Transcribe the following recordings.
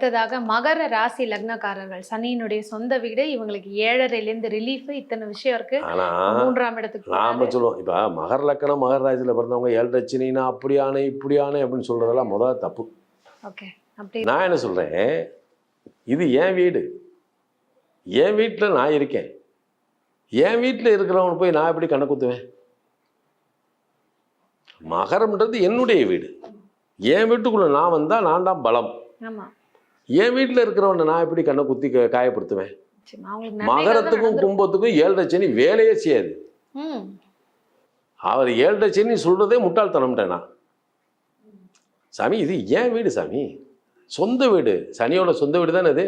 அடுத்ததாக மகர ராசி லக்னக்காரர்கள். சனியினுடைய சொந்த வீடு இவங்களுக்கு ஏழரைலேருந்து ரிலீஃப் இத்தனை விஷயம் இருக்கு. ஆனா மூன்றாம் இடத்துக்கு நாம. சொல்லுவோம் இப்போ மகர லக்கணம் மகர ராசியில் பிறந்தவங்க ஏழரச்சினா அப்படியானே இப்படியானே அப்படின்னு சொல்றதெல்லாம் முதல் தப்பு. ஓகே நான் என்ன சொல்றேன் இது என் வீடு. என் வீட்டில் நான் இருக்கேன். என் வீட்டில் இருக்கிறவன் போய் நான் எப்படி கண்ணை குத்துவேன்? மகரம்ன்றது என்னுடைய வீடு. என் வீட்டுக்குள்ள நான் வந்தா நான் தான் பலம். என் வீட்டில் இருக்கிறவனை நான் எப்படி கண்ணை குத்தி காயப்படுத்துவேன்? மகரத்துக்கும். கும்பத்துக்கும் ஏழரை சனி வேலையே செய்யாது. அவர் ஏழரை சனி சொல்றதே முட்டாள்தனம்ட்டேன் சாமி இது ஏன் வீடு சாமி. சொந்த வீடு. சனியோட சொந்த வீடு தானே அது?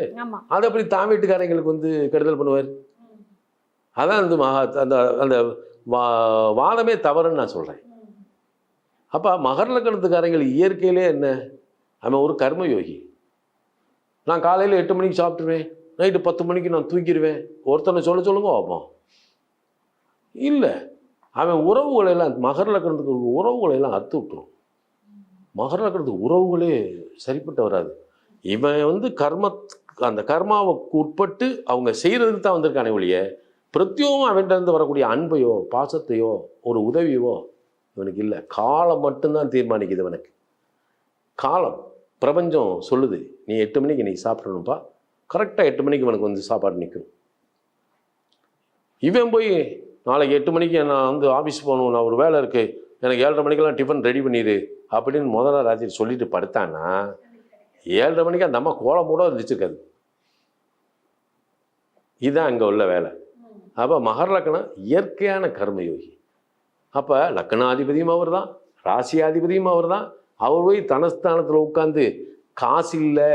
அதை அப்படி தான் வீட்டுக்காரங்களுக்கு வந்து கெடுதல் பண்ணுவார்? அதான் அந்த மகா அந்த அந்த வா வாதமே தவறுன்னு நான் சொல்கிறேன் அப்போ மகர லக்கணத்துக்காரங்கள் இயற்கையிலே என்ன? அவன் ஒரு கர்ம யோகி நான் காலையில் எட்டு மணிக்கு சாப்பிட்ருவேன் நைட்டு பத்து மணிக்கு நான் தூக்கிடுவேன் ஒருத்தனை சொல்ல சொல்லுங்க பார்ப்போம். இல்லை அவன் உறவுகளை எல்லாம் மகர லக்கணத்துக்கு ஒரு உறவுகளை எல்லாம் அறுத்து விட்டுரும். மகர லக்கணத்துக்கு உறவுகளே சரிப்பட்டு வராது. இவன் வந்து கர்ம அந்த கர்மாவுக்கு உட்பட்டு அவங்க செய்கிறதுக்கு தான் வந்திருக்கானே ஒழிய பிரத்யோகம் அவன்கிட்டருந்து வரக்கூடிய அன்பையோ பாசத்தையோ ஒரு உதவியோ இவனுக்கு இல்லை. காலம் மட்டும்தான் தீர்மானிக்குது இவனுக்கு. காலம். பிரபஞ்சம் சொல்லுது நீ எட்டு மணிக்கு இன்றைக்கி சாப்பிடணும்ப்பா. கரெக்டாக எட்டு மணிக்கு உனக்கு வந்து சாப்பாடு நிற்கும். இவன் போய் நாளைக்கு எட்டு மணிக்கு நான் வந்து ஆஃபீஸ் போகணும் நான் ஒரு வேலை இருக்குது எனக்கு ஏழரை மணிக்கெல்லாம் டிஃபன் ரெடி பண்ணிடு அப்படின்னு முதல்ல ராத்திரி சொல்லிட்டு படுத்தான்னா ஏழரை மணிக்கு அந்த அம்மா கோலம் கூட இருந்துச்சுருக்காது இதுதான் அங்கே உள்ள வேலை. அப்போ மகர லக்கணம் இயற்கையான கர்மயோகி அப்போ லக்கணாதிபதியும் அவர் தான் ராசியாதிபதியும் அவர் தான் அவர் போய் தனஸ்தானத்தில் உட்காந்து காசு இல்லை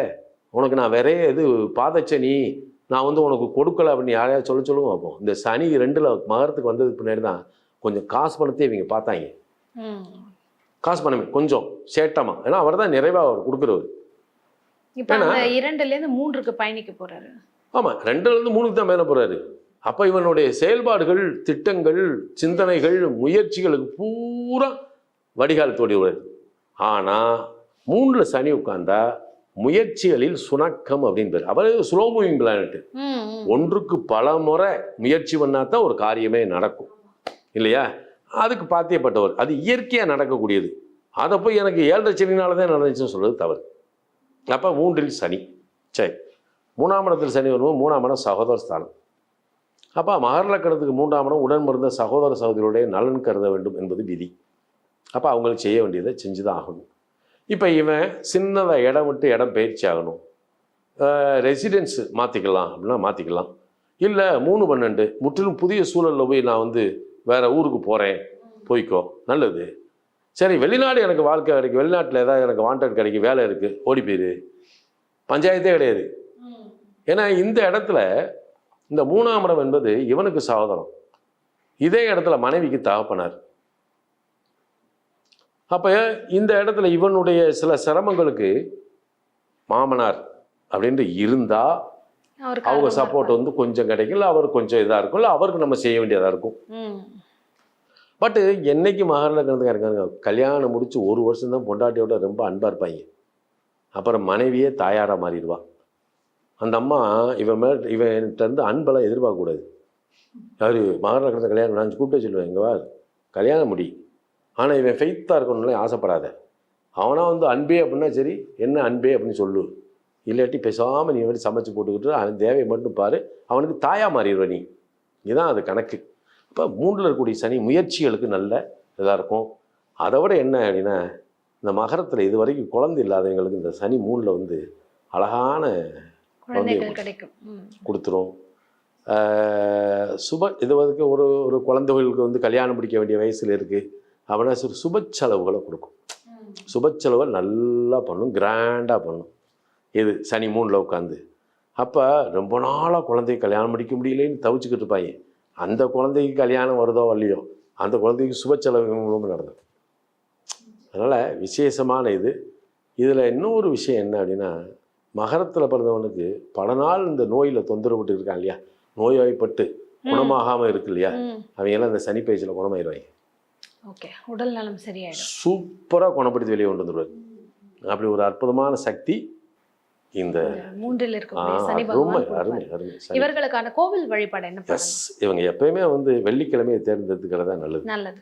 உனக்கு நான் வேற இது பாதச்சனி நான் வந்து உனக்கு கொடுக்கல அப்படின்னு யாரையாவது சொல்ல சொல்லுங்க பார்ப்போம் இந்த சனி ரெண்டில் மகரத்துக்கு வந்ததுக்கு பின்னாடி தான் கொஞ்சம் காசு பணத்தை இவங்க பார்த்தாங்க. காசு பணமே கொஞ்சம் சேட்டமா. ஏன்னா அவர் தான் நிறைவாக அவர் கொடுக்குறவர். இப்போ அந்த இரண்டுல இருந்து மூன்றுக்கு பயணிக்க போறாரு. ஆமாம் ரெண்டுலேருந்து மூணுக்கு தான் மேலே போகிறாரு அப்போ இவனுடைய செயல்பாடுகள் திட்டங்கள் சிந்தனைகள் முயற்சிகளுக்கு பூரா வடிகால் தோடிவிடுவார் ஆனால் மூணில் சனி உட்கார்ந்தா முயற்சிகளில் சுணக்கம் அப்படின்னு பேர். அவர் ஸ்லோ மூவிங் பிளானட் ம் ம். ஒன்றுக்கு பல முறை முயற்சி பண்ணா தான் ஒரு காரியமே நடக்கும். இல்லையா? அதுக்கு பாத்தியப்பட்டவர். அது இயற்கையாக நடக்கக்கூடியது. அதை போய் எனக்கு ஏழரை சனினால தான் நடந்துச்சுன்னு சொல்றது தவறு. அப்போ மூன்றில் சனி. சரி மூணாம் இடத்தில் சனி வரும்போது மூணாம் இடம் சகோதர ஸ்தானம். அப்போ மகர லக்கணத்துக்கு மூன்றாம் இடம் உடன் பிறந்த சகோதர சகோதரியுடைய நலன் கருத வேண்டும் என்பது விதி. அப்போ அவங்களுக்கு செய்ய வேண்டியதை செஞ்சு தான் ஆகணும். இப்போ இவன் சின்னதாக இடம் விட்டு இடம் பயிற்சி ஆகணும். ரெசிடென்ஸு மாற்றிக்கலாம் அப்படின்னா மாற்றிக்கலாம் இல்லை மூணு பன்னெண்டு முற்றிலும் புதிய சூழலில் போய் நான் வந்து வேறு ஊருக்கு போகிறேன் போய்க்கோ நல்லது. சரி வெளிநாடு எனக்கு வாழ்க்கை கிடைக்கும் வெளிநாட்டில் ஏதாவது எனக்கு வாண்டட் கிடைக்கும் வேலை இருக்குது ஓடி போயிரு. பஞ்சாயத்தே கிடையாது. ஏன்னா இந்த இடத்துல இந்த மூணாம் இடம் என்பது இவனுக்கு சகோதரம் இதே இடத்துல மனைவிக்கு தகப்பனார். அப்போ இந்த இடத்துல இவனுடைய சில சிரமங்களுக்கு மாமனார் அப்படின்ட்டு இருந்தால் அவருக்கு அவங்க சப்போர்ட் வந்து கொஞ்சம் கிடைக்கும் இல்லை அவர் கொஞ்சம் இதாக இருக்கும். இல்லை அவருக்கு நம்ம செய்ய வேண்டியதாக இருக்கும். பட்டு என்னைக்கு மகர லக்னத்துக்கு இருக்காங்க? கல்யாணம் முடிச்சு ஒரு வருஷம் தான் பொண்டாட்டியோட ரொம்ப அன்பாக இருப்பாங்க. அப்புறம் மனைவியே தாயாராக மாறிடுவா. அந்த அம்மா இவன் மேல் இவன்கிட்ட இருந்து அன்பெல்லாம் எதிர்பார்க்கக்கூடாது. யார்? மகர லக்னத்தை கல்யாணம் நான் கூப்பிட்டு சொல்லுவேன் இங்கே வா கல்யாணம் முடி. ஆனால் இவன் ஃபெய்த்தாக இருக்கணும்னு ஆசைப்படாத. அவனா வந்து அன்பே அப்படின்னா சரி என்ன அன்பே அப்படின்னு சொல்லு. இல்லாட்டி பேசாமல் நீ வந்து சமைச்சு போட்டுக்கிட்டு அவன் தேவையை மட்டும் பாரு அவனுக்கு தாயா மாறிடுவ நீ. இதுதான் அது கணக்கு. இப்போ மூன்றில் இருக்கக்கூடிய சனி முயற்சிகளுக்கு நல்ல இதாக இருக்கும். அதை விட என்ன அப்படின்னா இந்த மகரத்தில் இது வரைக்கும் குழந்தை இல்லாதவங்களுக்கு இந்த சனி மூணில் வந்து அழகான ம். கொடுத்துரும். சுப இது வரைக்கும் ஒரு ஒரு குழந்தைகளுக்கு வந்து கல்யாணம் முடிக்க வேண்டிய வயசில் இருக்குது அவனை சிறு சுப செலவுகளை கொடுக்கும். சுப செலவை நல்லா பண்ணும் கிராண்டாக பண்ணும். இது சனி மூணில் உட்காந்து. அப்போ ரொம்ப நாளாக குழந்தைக்கு கல்யாணம் முடிக்க முடியலேன்னு தவிச்சுக்கிட்டு இருப்பாங்க. அந்த குழந்தைக்கு கல்யாணம் வருதோ இல்லையோ அந்த குழந்தைக்கு சுப செலவு மூலமாக நடந்தது. அதனால் விசேஷமான இது. இதில் இன்னொரு விஷயம் என்ன அப்படின்னா மகரத்தில் பிறந்தவனுக்கு பல நாள் இந்த நோயில் தொந்தரவுட்டு இருக்கான் இல்லையா? நோய்வாய்ப்பட்டு குணமாகாமல் இருக்கு இல்லையா? அவங்க எல்லாம் இந்த சனி பேச்சில் குணமாயிருவாங்க. ஓகே உடல் நலம் சரியாயிடும். சூப்பராக குணப்படுத்தி வெளியே கொண்டு வந்துடுவார். அப்படி ஒரு அற்புதமான சக்தி இந்த மூன்றில் சரி. இவர்களுக்கான கோவில் வழிபாடு என்ன இவங்க எப்பயுமே வந்து வெள்ளிக்கிழமையை தேர்ந்தெடுத்துக்கிறதா நல்லது. நல்லது.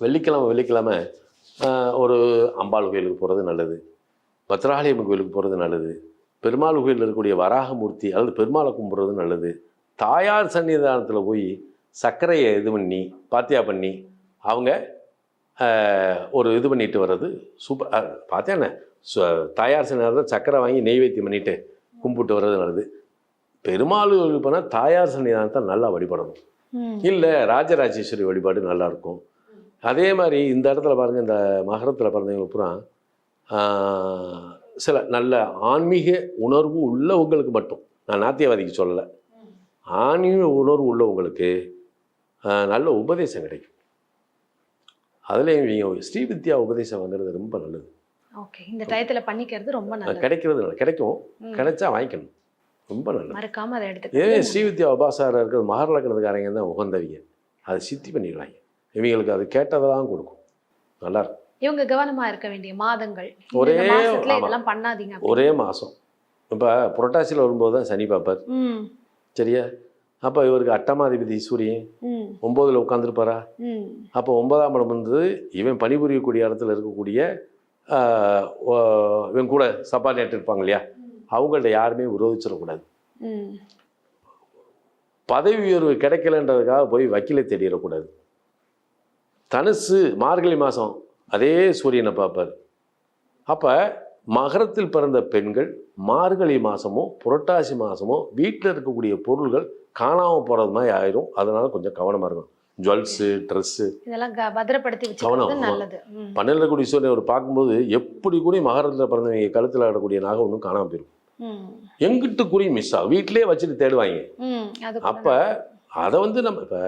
வெள்ளிக்கிழமை வெள்ளிக்கிழமை ஆஹ், ஒரு அம்பாள் கோயிலுக்கு போகிறது நல்லது. பத்ராலயம் கோயிலுக்கு போகிறது நல்லது. பெருமாள் கோயிலில் இருக்கக்கூடிய வராகமூர்த்தி அல்லது பெருமாளை கும்பிட்றது நல்லது. தாயார் சன்னிதானத்தில் போய் சர்க்கரையை இது பண்ணி பாத்தியா பண்ணி அவங்க ஒரு இது பண்ணிட்டு வர்றது சூப்பர் பார்த்தேன்னு தாயார் சன்னிதானத்தில் சர்க்கரை வாங்கி நெய்வேத்தியம் பண்ணிட்டு கும்பிட்டு வர்றது நல்லது. பெருமாள் போனால் தாயார் சன்னிதானத்தை நல்லா வழிபடணும். இல்லை ராஜராஜேஸ்வரி வழிபாடு நல்லா இருக்கும். அதே மாதிரி இந்த இடத்துல பாருங்கள் இந்த மகரத்தில் பிறந்தவங்க பூரா சில நல்ல ஆன்மீக உணர்வு உள்ளவங்களுக்கு மட்டும் நான் நாத்தியவாதிக்கு சொல்லலை. ஆன்மீக உணர்வு உள்ளவங்களுக்கு நல்ல உபதேசம் கிடைக்கும். அதுலேயும் இவங்க ஸ்ரீவித்யா உபதேசம் வாங்குறது ரொம்ப நல்லது. ஓகே இந்த டயத்துல பண்ணிக்கிறது ரொம்ப நல்லது. கிடைக்கிறது நல்லது. கிடைக்கும். கிடைச்சா வாங்கிக்கணும். ரொம்ப நல்லது. மறக்காம அதை ஏன் எடுத்துக்கிறது ஸ்ரீவித்யா உபாசாரம் இருக்கிறது மகர லக்னத்துக்காரங்க தான் உகந்தவிங்க. அதை சித்தி பண்ணிடுவாங்க. இவங்களுக்கு அது கேட்டதெல்லாம் கொடுக்கும். நல்லா இருக்கும். இவங்க கவனமா இருக்க வேண்டிய மாதங்கள். ஒரே-. இதெல்லாம் பண்ணாதீங்க. ஒரே மாதம் இப்போ புரட்டாசியில் வரும்போது தான் சனி பார்ப்பார். சரியா? அப்போ இவருக்கு அட்டமாதிபதி சூரியன் ஒம்போதில் உட்காந்துருப்பாரா அப்போ ஒன்பதாம் இடம் வந்து இவன் பணிபுரியக்கூடிய இடத்துல இருக்கக்கூடிய இவன் கூட சப்பார்டினேட் இருப்பாங்க இல்லையா? அவங்கள்ட்ட யாருமே விரோதிச்சிடக்கூடாது. பதவி உயர்வு கிடைக்கலன்றதுக்காக போய் வக்கீலை தேடிடக்கூடாது. தனுசு மார்கழி மாதம் அதே சூரியனை பார்ப்பார். அப்போ மகரத்தில் பிறந்த பெண்கள் மார்கழி மாதமோ புரட்டாசி மாதமோ வீட்டில் இருக்கக்கூடிய பொருள்கள் காணாமல் போகிறது மாதிரி ஆயிரும். அதனால கொஞ்சம் கவனமாக இருக்கும் ஜுவல்ஸு ட்ரெஸ்ஸு இதெல்லாம் பத்திரப்படுத்தி கவனம். நல்லது. பன்னெண்டு கூடிய சூரியனை அவர் பார்க்கும்போது எப்படி கூட மகரத்தில் பிறந்தவங்க கழுத்தில் ஆடக்கூடிய நகை ஒன்றும் காணாமல் போயிடும் எங்கிட்டு குறி மிஸ் ஆகும்? வீட்டிலேயே வச்சுட்டு தேடுவாங்க. கூட அப்போ அதை வந்து நம்ம இப்போ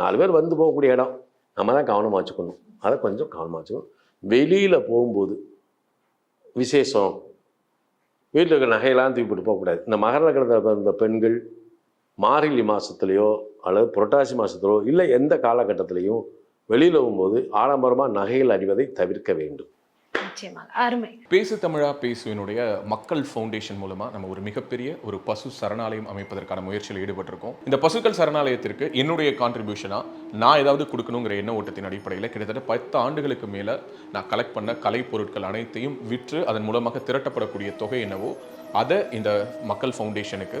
நாலு பேர் வந்து போகக்கூடிய இடம். நம்ம தான் கவனமாக வச்சுக்கணும். அதை கொஞ்சம் கவனமாக வச்சுக்கணும். வெளியில் போகும்போது விசேஷம் வீட்டில் இருக்கிற நகையெல்லாம் தூக்கி போட்டு போகக்கூடாது. இந்த மகர லக்னத்தில் பிறந்த பெண்கள் மார்கழி மாதத்துலேயோ அல்லது புரட்டாசி மாதத்துலையோ இல்லை எந்த காலகட்டத்திலையும் வெளியில் போகும்போது ஆடம்பரமாக நகைகள் அணிவதை தவிர்க்க வேண்டும். நிச்சயமாக. அருமை. பேசு தமிழா பேசுவினுடைய மக்கள் ஃபவுண்டேஷன் மூலமா நம்ம ஒரு மிகப்பெரிய ஒரு பசு சரணாலயம் அமைப்பதற்கான முயற்சியில் ஈடுபட்டிருக்கோம். இந்த பசுக்கள் சரணாலயத்திற்கு என்னுடைய கான்ட்ரிபியூஷனா நான் ஏதாவது கொடுக்கணுங்கிற எண்ண ஓட்டத்தின் அடிப்படையில் கிட்டத்தட்ட பத்து ஆண்டுகளுக்கு மேல நான் கலெக்ட் பண்ண கலை பொருட்கள் அனைத்தையும் விற்று அதன் மூலமாக திரட்டப்படக்கூடிய தொகை என்னவோ அதை இந்த மக்கள் ஃபவுண்டேஷனுக்கு